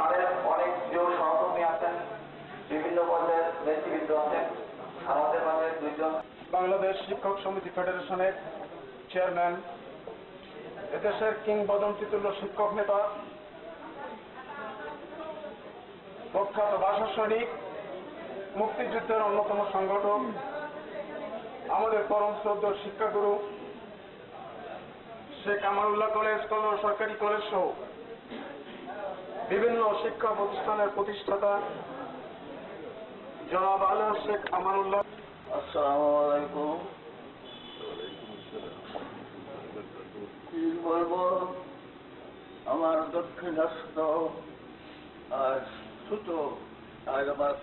তাদের অনেক প্রিয় সহকর্মী আছেন, বিভিন্ন পর্যায়ের নেতৃবৃন্দ আছেন। আমাদের মাঝে দুইজন। বাংলাদেশ শিক্ষক সমিতি ফেডারেশনের চেয়ারম্যান, এদেশের কিংবদন্তি তুল্য শিক্ষক নেতা, প্রখ্যাত ভাষা সৈনিক, মুক্তিযুদ্ধের অন্যতম সংগঠন আমাদের পরম শ্রদ্ধ শিক্ষাগুরু, শেখ আমানুল্লাহ কলেজ কল্যাণ সরকারি কলেজ সহ বিভিন্ন শিক্ষা প্রতিষ্ঠানের প্রতিষ্ঠাতা জনাব আলম শেখ আমানুল্লাহ। আলাইকুম। আমার দক্ষিণাস্ত আর ছোট আর আমার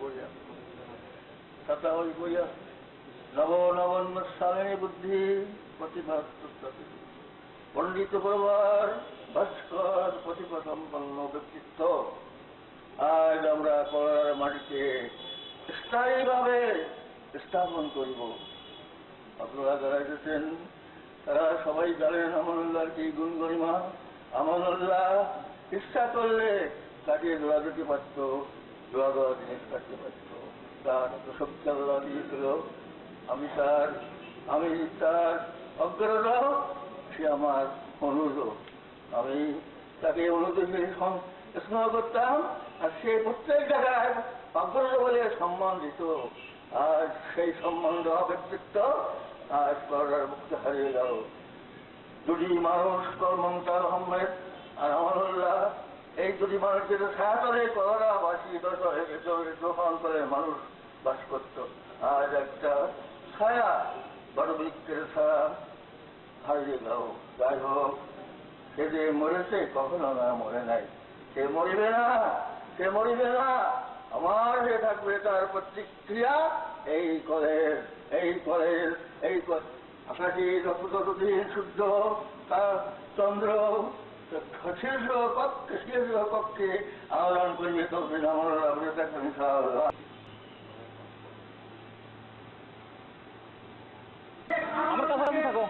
বইয়া। বইয়া নব নবন্ন স্বামী বুদ্ধি প্রতিভা পণ্ডিত প্রবার ভাস্কর প্রতিভা সম্পন্ন ব্যক্তিত্ব আজ আমরা কলার মাটিতে স্থায়ীভাবে স্থাপন করব। আপনারা যারা এসেছেন, তারা সবাই জানেন আমনুল্লাহর কি গুণ গরিমা আমনুল্লাহ ইচ্ছা করলে তাকে দোয়া দিতে পারত দোয়া দেওয়া জিনিস কাটতে পারত তার শক্তি দিয়েছিল আমি তার আমি তার অগ্রহ সে আমার অনুরোধ আমি তাকে অনুদেশে স্নেহ করতাম আর সে প্রত্যেক জায়গায় অগ্রজ বলে সম্মান দিত। আর সেই সম্মান দেওয়া ব্যক্তিত্ব আজ মুক্তি হারিয়ে গেল। দুটি মানুষ কর্মন্তার আহমেদ আর আমানুল্লাহ এই যদি মানুষের করে করা বাসি গ্রহণ করে মানুষ বাস করত। আজ একটা ছায়া, বড় বৃক্ষের ছায়া হারিয়ে গেল। যাই হোক সে যে মরেছে, কখনো না মরে নাই। সে মরিবে না, সে মরিবে না। আমার হয়ে থাকবে তার প্রতিক্রিয়া এই কলের এই কলের, এই আকাশি যতদিন শুদ্ধ, তার চন্দ্র শীর্ষ কক্ষে শীর্ষ কক্ষে আহ্বান করিবে তখন আমরা ইনশাআল্লাহ। আমার আমি থাকো।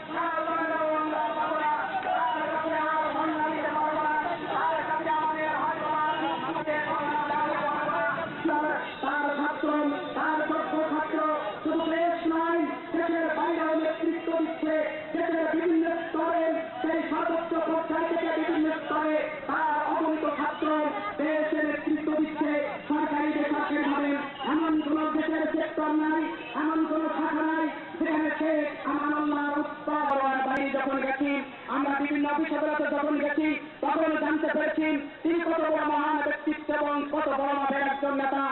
দিচ্ছে দেশের বিভিন্ন স্তরে সেই সর্বোচ্চ পর্যায় থেকে বিভিন্ন স্তরে তার অগণিত ছাত্র দেশের নেতৃত্ব দিচ্ছে, সরকারি বেসরকারি ভাবে। এমন কোন দেশের সেক্টর নাই, এমন কোন শাখা নাই, যেখানে সে আমানুল্লাহ উৎপাদন বাড়ি যখন গেছি, আমরা বিভিন্ন অফিস আদালতে যখন গেছি তখন জানতে পেরেছি তিনি কত বড় মহান ব্যক্তিত্ব এবং কত বড় মাপের একজন নেতা।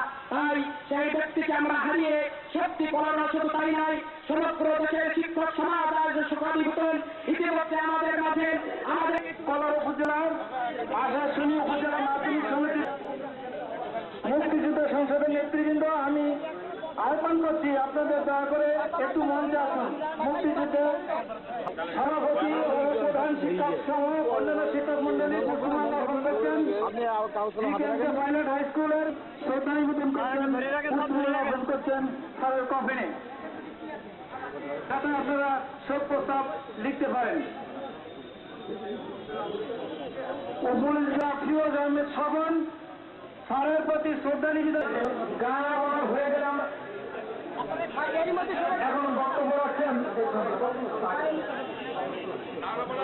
মুক্তিযুদ্ধ সংসদের নেতৃবৃন্দ, আমি আহ্বান করছি, আপনাদের দয়া করে একটু মঞ্চে আসুন। মুক্তিযুদ্ধে সভাপতি প্রধান শিক্ষক সহ অন্যান্য শিক্ষক মন্ডলী বর্তমান গ্রহণ পাইলট হাই স্কুলের শ্রদ্ধানিবেদন করছেন করছেন স্যারের কফিনে যাতে আপনারা শোক প্রস্তাব লিখতে পারেন। উপনীত প্রিয় জন্মের শ্রবণ স্যারের প্রতি শ্রদ্ধা নিবেদন গান আমার হয়ে গেলাম। এখন বক্তব্য রাখছেন।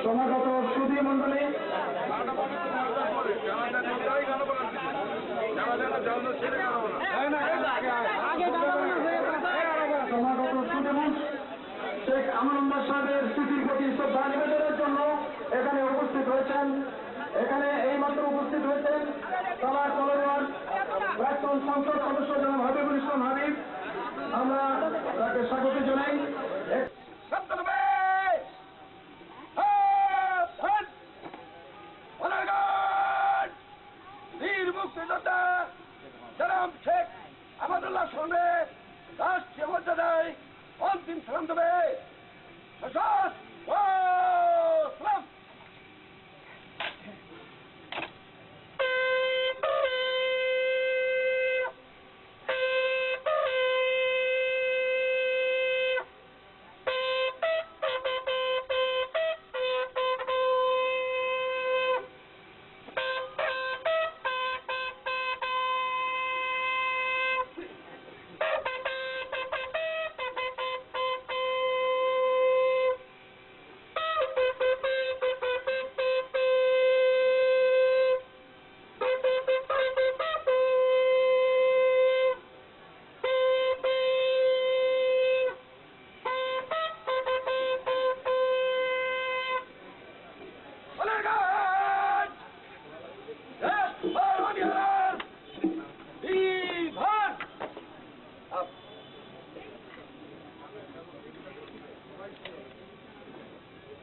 সমাগত সুধী মন্ডলী সমাগত সুধী শেখ আমানুল্লাহ সাহেবের স্মৃতির প্রতি শ্রদ্ধা নিবেদনের জন্য এখানে উপস্থিত হয়েছেন। এখানে এই মাত্র উপস্থিত হয়েছেন তালা কলোয়ার প্রাক্তন সংসদ সদস্য জনাব হাবিবুল ইসলাম হাবিব। আমরা তাকে স্বাগত জানাই।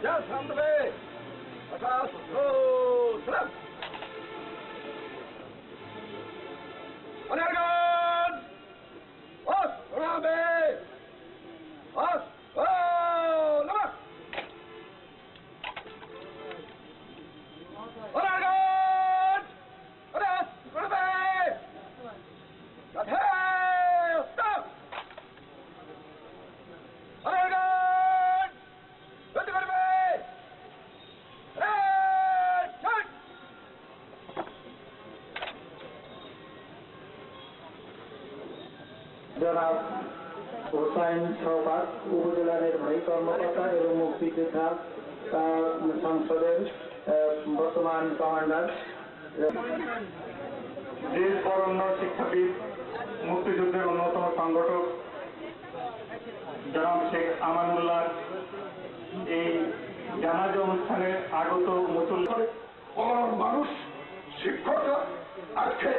じゃあスンドでまたそこそらお願いします。জনাব হোসাইন সৌকাত উপজেলা নির্বাহী কর্মকর্তা এবং মুক্তিযোদ্ধা সংসদের বর্তমান কমান্ডার। দেশ বরণ্য শিক্ষাবিদ মুক্তিযুদ্ধের অন্যতম সংগঠক জনাব শেখ আমানুল্লাহ এই জানাজা অনুষ্ঠানে আগত বড় মানুষ শিক্ষকরা আজকে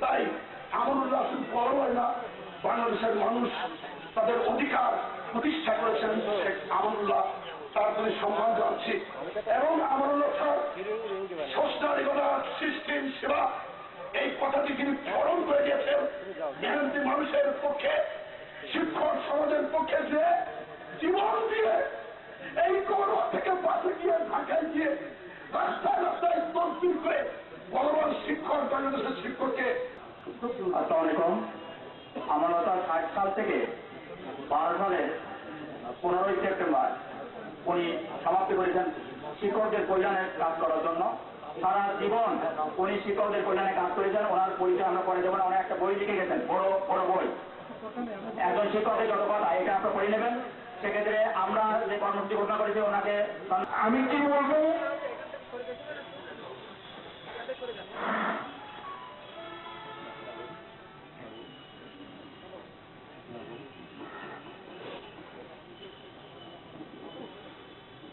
তাই আমরুল্লাহ শুধু বড় হয় না বাংলাদেশের মানুষ তাদের অধিকার প্রতিষ্ঠা করেছেন শেখ আমরুল্লাহ। তার প্রতি সম্মান জানাচ্ছি। এবং আমরুল্লাহ স্যার সিস্টেম সেবা, এই কথাটি তিনি স্মরণ করে দিয়েছেন। মেহনতি মানুষের পক্ষে, শিক্ষক সমাজের পক্ষে যে জীবন দিয়ে এই গৌরব থেকে বাঁচে গিয়ে, ঢাকায় গিয়ে রাস্তায় রাস্তায় তদবির করে বড় শিক্ষক, বাংলাদেশের শিক্ষককে। আসসালামু আলাইকুম। আমানতা ষাট সাল থেকে বারো সালের পনেরোই সেপ্টেম্বর উনি সমাপ্তি করেছেন শিক্ষকদের কল্যাণের কাজ করার জন্য। সারা জীবন উনি শিক্ষকদের কল্যাণে কাজ করেছেন, ওনার পরিচয় আমরা পরে যেমন অনেক একটা বই লিখে গেছেন, বড় বড় বই। একজন শিক্ষকের যত কথা এটা আপনারা পড়ে নেবেন। সেক্ষেত্রে আমরা যে কর্মসূচি ঘোষণা করেছি, ওনাকে আমি কি বলব?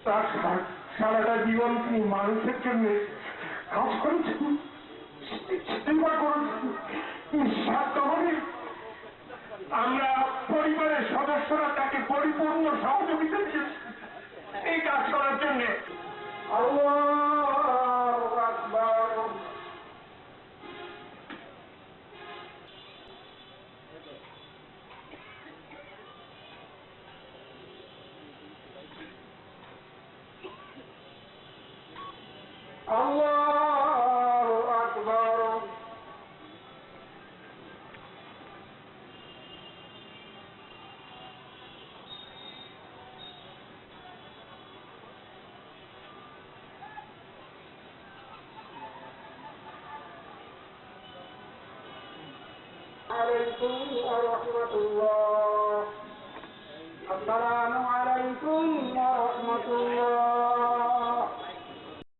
তার সারাটা জীবন তিনি মানুষের জন্য? কাজ করেছেন? সেবা করেছেন? আমরা পরিবারের সদস্যরা তাকে পরিপূর্ণ সহযোগিতা এই কাজ করার জন্য। আল্লাহু! الله أكبر. عليكم ورحمة الله. السلام عليكم ورحمة الله.